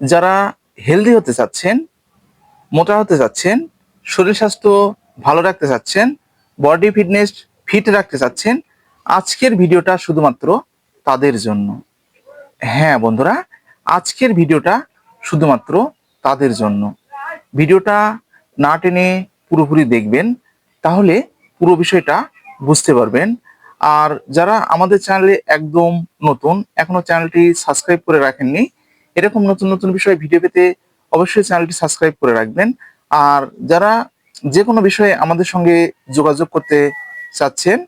যারা হেলদি হতে চাচ্ছেন, মোটা হতে চাচ্ছেন, শরীর স্বাস্থ্য ভালো রাখতে চাচ্ছেন বডি ফিটনেস ফিট রাখতে চাচ্ছেন, আজকের ভিডিওটা শুধুমাত্র তাদের জন্য। হ্যাঁ বন্ধুরা, আজকের ভিডিওটা শুধুমাত্র তাদের জন্য। ভিডিওটা না টেনে পুরোপুরি দেখবেন, তাহলে পুরো বিষয়টা বুঝতে পারবেন। আর যারা আমাদের চ্যানেলে একদম নতুন, এখনও চ্যানেলটি সাবস্ক্রাইব করে রাখেননি এরকম নতুন নতুন বিষয়ে ভিডিও পেতে অবশ্যই চ্যানেলটি সাবস্ক্রাইব করে রাখবেন। আর যারা যে কোনো বিষয়ে আমাদের সঙ্গে যোগাযোগ করতে চাচ্ছেন,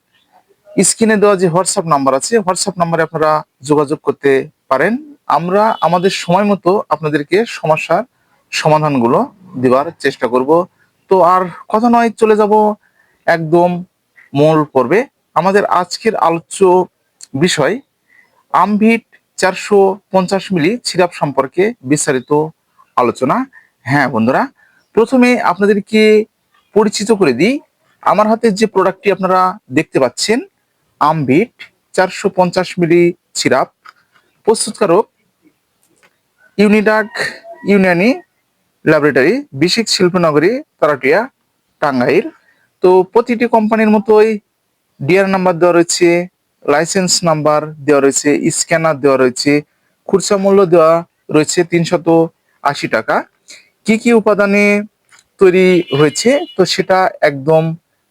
স্ক্রিনে দেওয়া যে হোয়াটসঅ্যাপ নাম্বার আছে হোয়াটসঅ্যাপ নাম্বারে আপনারা যোগাযোগ করতে পারেন। আমরা আমাদের সময় মতো আপনাদেরকে সমস্যার সমাধানগুলো দেওয়ার চেষ্টা করব। তো আর কথা নয়, চলে যাব একদম মূল পর্বে। আমাদের আজকের আলোচ্য বিষয়, আমভিট চারশো পঞ্চাশ মিলি সিরাপ সম্পর্কে বিস্তারিত আলোচনা। হ্যাঁ বন্ধুরা, প্রথমে আপনাদেরকে পরিচিত করে দিই। আমার হাতে যে প্রোডাক্টটি আপনারা দেখতে পাচ্ছেন আমবিট চারশো পঞ্চাশ মিলি সিরাপ প্রস্তুতকারক ইউনিডাক ইউনিয়নি ল্যাবরেটরি বিশেষ শিল্পনগরী তারাটিয়া টাঙ্গাইল তো প্রতিটি কোম্পানির মতোই ডিআর নাম্বার দেওয়া রয়েছে লাইসেন্স নাম্বার দেওয়া রয়েছে, স্ক্যানার দেওয়া রয়েছে, খুচরা মূল্য দেওয়া রয়েছে তিনশত আশি টাকা। কি কি উপাদানে তৈরি হয়েছে? তো সেটা একদম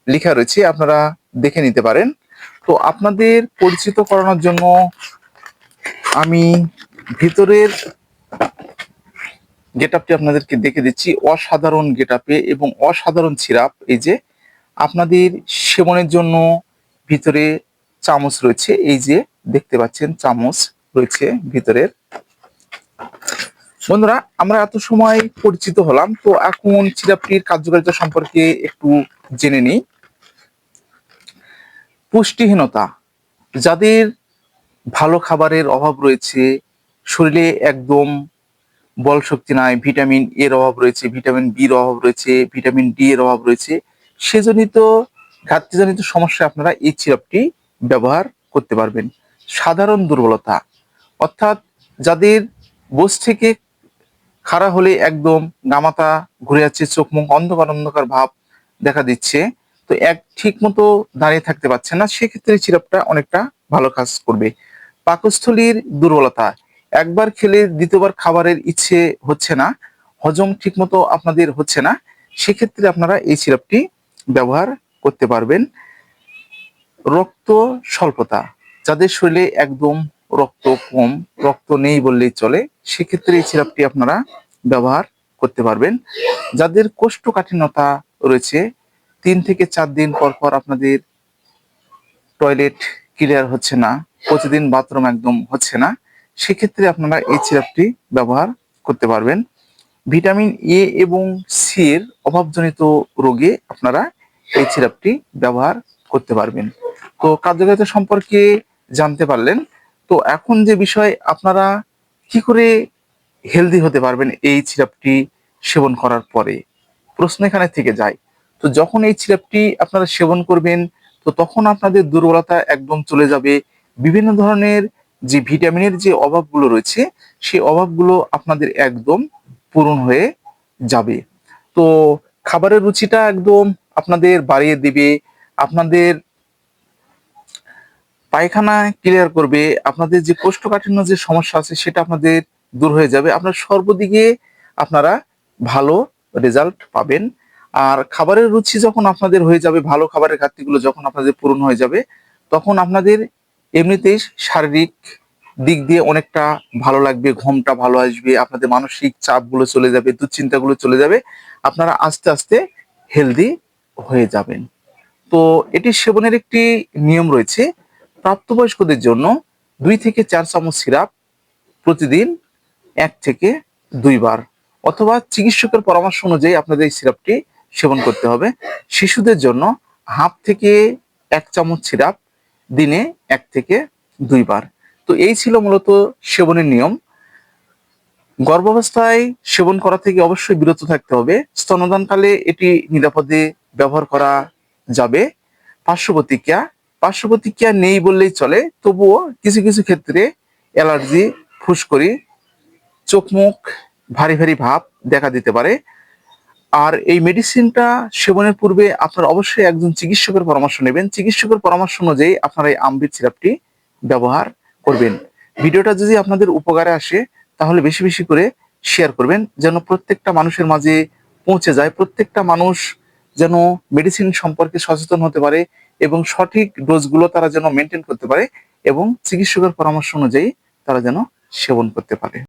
লেখা রয়েছে, আপনারা দেখে নিতে পারেন। তো আপনাদের পরিচিত করানোর জন্য আমি ভিতরের গেট আপটি আপনাদেরকে দেখে দিচ্ছি। অসাধারণ গেট আপে এবং অসাধারণ সিরাপ। এই যে, আপনাদের সেবনের জন্য ভিতরে চামচ রয়েছে। এই যে দেখতে পাচ্ছেন চামচ রয়েছে ভিতরের। বন্ধুরা, আমরা এত সময় পরিচিত হলাম, তো এখন সিরাপটির কার্যকারিতা সম্পর্কে একটু জেনে নিই। পুষ্টিহীনতা, যাদের ভালো খাবারের অভাব রয়েছে, শরীরে একদম বল শক্তি নাই, ভিটামিন এর অভাব রয়েছে, ভিটামিন বির অভাব রয়েছে, ভিটামিন ডি এর অভাব রয়েছে, সেজনিত, ঘাটতিজনিত সমস্যায় আপনারা এই সিরাপটি ব্যবহার করতে পারবেন। সাধারণ দুর্বলতা। অর্থাৎ যাদের বস থেকে খাড়া হলে একদম গামাতা ঘুরে যাচ্ছে, চোখ মুখ অন্ধকার অন্ধকার ভাব দেখা দিচ্ছে। তো এক ঠিক মতো দাঁড়িয়ে থাকতে পারছে না, সেক্ষেত্রে সিরাপটা অনেকটা ভালো কাজ করবে। পাকস্থলীর দুর্বলতা। একবার খেলে দ্বিতীয়বার খাবারের ইচ্ছে হচ্ছে না, হজম ঠিকমতো আপনাদের হচ্ছে না, সেক্ষেত্রে আপনারা এই সিরাপটি ব্যবহার করতে পারবেন। রক্ত স্বল্পতা। যাদের শরীরে একদম রক্ত কম, রক্ত নেই বললেই চলে, সেক্ষেত্রে এই সিরাপটি আপনারা ব্যবহার করতে পারবেন। যাদের কোষ্ঠকাঠিন্যতা রয়েছে, তিন থেকে চার দিন পর পর আপনাদের টয়লেট ক্লিয়ার হচ্ছে না, প্রতিদিন বাথরুম একদম হচ্ছে না, সেক্ষেত্রে আপনারা এই সিরাপটি ব্যবহার করতে পারবেন। ভিটামিন এ এবং সি এর অভাবজনিত রোগে আপনারা এই সিরাপটি ব্যবহার করতে পারবেন। তো কার্যকারিতা সম্পর্কে জানতে পারলেন। তো এখন যে বিষয়, আপনারা কি করে হেলদি হতে পারবেন এই সিরাপটি সেবন করার পরে? প্রশ্ন এখানে থেকে যায়। তো যখন এই সিরাপটি আপনারা সেবন করবেন, তো তখন আপনাদের দুর্বলতা একদম চলে যাবে। বিভিন্ন ধরনের যে ভিটামিনের যে অভাবগুলো রয়েছে সেই অভাবগুলো আপনাদের একদম পূরণ হয়ে যাবে। তো খাবারের রুচিটা একদম আপনাদের বাড়িয়ে দিবে। আপনাদের পায়খানা ক্লিয়ার করবে, আপনাদের যে কোষ্ঠকাঠিন্য যে সমস্যা আছে সেটা আপনাদের দূর হয়ে যাবে। আপনার সর্বদিকে আপনারা ভালো রেজাল্ট পাবেন। আর খাবারের রুচি যখন আপনাদের হয়ে যাবে, ভালো খাবারের ঘাটতিগুলো যখন আপনাদের পূরণ হয়ে যাবে, তখন আপনাদের এমনিতেই শারীরিক দিক দিয়ে অনেকটা ভালো লাগবে, ঘুমটা ভালো আসবে, আপনাদের মানসিক চাপগুলো চলে যাবে, দুশ্চিন্তাগুলো চলে যাবে, আপনারা আস্তে আস্তে হেলদি হয়ে যাবেন। তো এটি সেবনের একটি নিয়ম রয়েছে। প্রাপ্তবয়স্কদের জন্য দুই থেকে চার চামচ সিরাপ প্রতিদিন, এক থেকে দুইবার অথবা চিকিৎসকের পরামর্শ অনুযায়ী আপনাদের এই সিরাপটি সেবন করতে হবে। শিশুদের জন্য হাফ থেকে এক চামচ সিরাপ দিনে এক থেকে দুইবার তো এই ছিল মূলত সেবনের নিয়ম। গর্ভাবস্থায় সেবন করা থেকে অবশ্যই বিরত থাকতে হবে। স্তনদানকালে এটি নিরাপদে ব্যবহার করা যাবে। পার্শ্ব পার্শ্ব প্রতিক্রিয়া নেই বললেই চলে, তবুও কিছু কিছু ক্ষেত্রে অ্যালার্জি ফুসকরি চোখ মুখ ভারী ভারী ভাব দেখা দিতে পারে। আর এই মেডিসিনটা সেবনের পূর্বে আপনারা অবশ্যই একজন চিকিৎসকের পরামর্শ নেবেন। চিকিৎসকের পরামর্শ অনুযায়ী আপনারা এই আমবির সিরাপটি ব্যবহার করবেন। ভিডিওটা যদি আপনাদের উপকারে আসে, তাহলে বেশি বেশি করে শেয়ার করবেন, যেন প্রত্যেকটা মানুষের মাঝে পৌঁছে যায়, প্রত্যেকটা মানুষ যেন মেডিসিন সম্পর্কে সচেতন হতে পারে এবং সঠিক ডোজগুলো তারা যেন মেনটেন করতে পারে এবং চিকিৎসকের পরামর্শ অনুযায়ী তারা যেন সেবন করতে পারে।